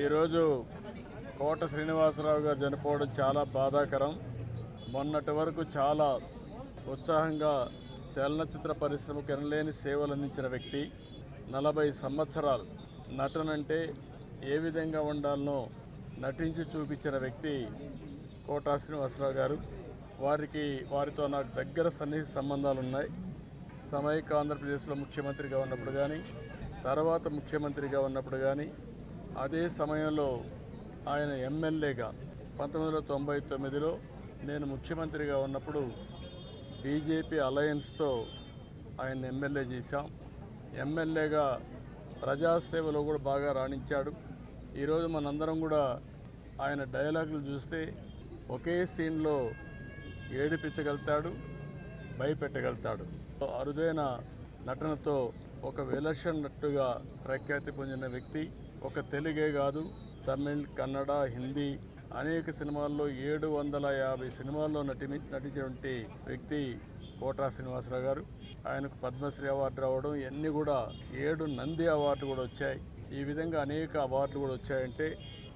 ఈరోజు కోట శ్రీనివాసరావు గారు చనిపోవడం చాలా బాధాకరం. మొన్నటి వరకు చాలా ఉత్సాహంగా చలనచిత్ర పరిశ్రమకు ఎనలేని సేవలు అందించిన వ్యక్తి. నలభై సంవత్సరాలు నటనంటే ఏ విధంగా ఉండాలనో నటించి చూపించిన వ్యక్తి కోటా శ్రీనివాసరావు గారు. వారికి వారితో నాకు దగ్గర సన్నిహిత సంబంధాలు ఉన్నాయి. సమైక్య ఆంధ్రప్రదేశ్లో ముఖ్యమంత్రిగా ఉన్నప్పుడు కానీ తర్వాత ముఖ్యమంత్రిగా ఉన్నప్పుడు కానీ అదే సమయంలో ఆయన ఎమ్మెల్యేగా పంతొమ్మిది వందల తొంభై తొమ్మిదిలో నేను ముఖ్యమంత్రిగా ఉన్నప్పుడు బీజేపీ అలయన్స్తో ఆయన ఎమ్మెల్యే చేశాం. ఎమ్మెల్యేగా ప్రజాసేవలో కూడా బాగా రాణించాడు. ఈరోజు మనందరం కూడా ఆయన డైలాగులు చూస్తే ఒకే సీన్లో ఏడిపించగలుగుతాడు భయపెట్టగలుగుతాడు. అరుదైన నటనతో ఒక విలక్షణ నటుగా ప్రఖ్యాతి పొందిన వ్యక్తి. ఒక తెలుగే కాదు తమిళ్ కన్నడ హిందీ అనేక సినిమాల్లో ఏడు వందల యాభై సినిమాల్లో నటి నటించినటువంటి వ్యక్తి కోటా శ్రీనివాసరావు గారు. ఆయనకు పద్మశ్రీ అవార్డు రావడం ఇవన్నీ కూడా ఏడు నంది అవార్డు కూడా వచ్చాయి. ఈ విధంగా అనేక అవార్డులు కూడా వచ్చాయంటే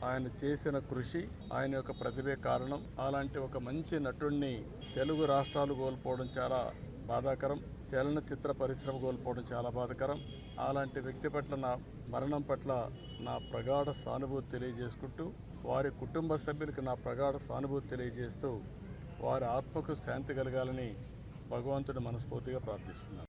ఆయన చేసిన కృషి ఆయన యొక్క ప్రతిభే కారణం. అలాంటి ఒక మంచి నటుడిని తెలుగు రాష్ట్రాలు కోల్పోవడం చాలా బాధాకరం. చలనచిత్ర పరిశ్రమ కోల్పోవడం చాలా బాధాకరం. అలాంటి వ్యక్తి పట్ల నా మరణం పట్ల నా ప్రగాఢ సానుభూతి తెలియజేసుకుంటూ వారి కుటుంబ సభ్యులకు నా ప్రగాఢ సానుభూతి తెలియజేస్తూ వారి ఆత్మకు శాంతి కలగాలని భగవంతుని మనస్ఫూర్తిగా ప్రార్థిస్తున్నాను.